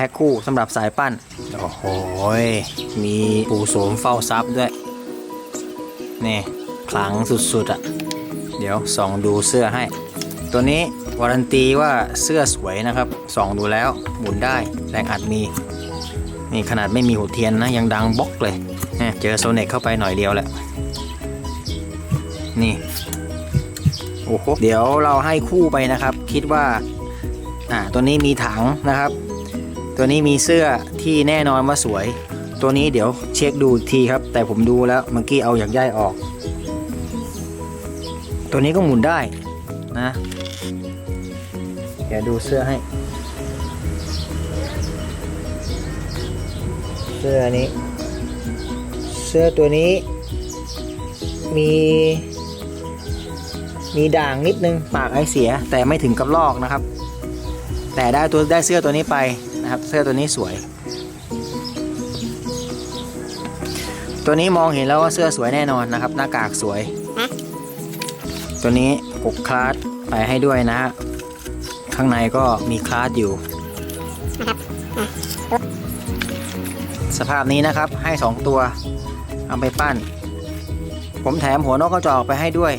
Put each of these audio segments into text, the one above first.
แพ็คคู่สำหรับสายปั้น โอ้โหมีปูโสมเฝ้าทรัพย์ด้วย นี่ขลังสุดๆอะ่ะ เดี๋ยวส่องดูเสื้อให้ ตัวนี้วารันตีว่าเสื้อสวยนะครับส่องดูแล้วหมุนได้แรงอัดมี นี่ขนาดไม่มีหัวเทียนนะ ยังดังบล็อกเลยนี่ยเจอโซเน็กเข้าไปหน่อยเดียวแหละนี่โอ้โหเดี๋ยวเราให้คู่ไปนะครับ คิดว่าอ่าตัวนี้มีถังนะครับ ตัวนี้มีเสื้อที่แน่นอนว่าสวย ตัวนี้เดี๋ยวเช็คดูอีกทีครับ แต่ผมดูแล้วเมื่อกี้เอาอย่างย่ายออก ตัวนี้ก็หมุนได้นะเดี๋ยวดูเสื้อให้ เสื้อนี้ เสื้อตัวนี้ มี มีด่างนิดนึงปากไอเสียแต่ไม่ถึงกับลอกนะครับ แต่ได้ตัวได้เสื้อตัวนี้ไป นะครับ เสื้อตัวนี้สวย ตัวนี้มองเห็นแล้วว่าเสื้อสวยแน่นอนนะครับ หน้ากากสวย ตัวนี้ปกคลาสไปให้ด้วยนะฮะข้างในก็มีคลาสอยู่ สภาพนี้นะครับให้ 2 ตัวเอาไปปั้น ผมแถมหัวนกกระจอกไปให้ด้วย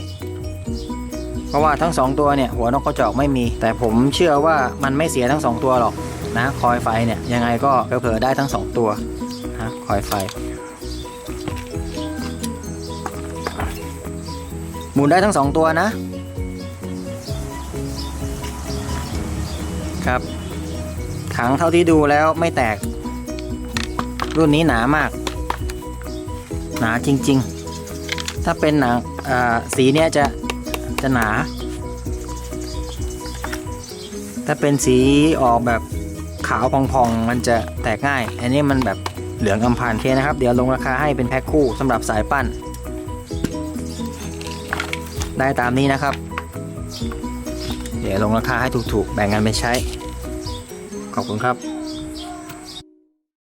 เพราะว่าทั้ง 2 ตัวเนี่ยหัวนกกระจอกไม่มี แต่ผมเชื่อว่ามันไม่เสียทั้ง 2 ตัวหรอก นะคอยไฟเนี่ยยังไงก็เผลอๆได้ทั้ง 2 ตัวนะคอยไฟ หมุนได้ทั้ง 2 ตัวนะครับถังเท่าที่ดูแล้วไม่แตก รุ่นนี้หนามาก หนาจริง ๆ ถ้าเป็นหนังสีเนี้ยจะจะหนา ถ้าเป็นสีออกแบบ ขาวพองๆ มันจะแตกง่าย อันนี้มันแบบเหลืองอำพันเคนะครับ เดี๋ยวลงราคาให้เป็นแพ็คคู่สำหรับสายปั้น ได้ตามนี้นะครับ เดี๋ยวลงราคาให้ถูกๆ แบ่งกันไปใช้ ขอบคุณครับ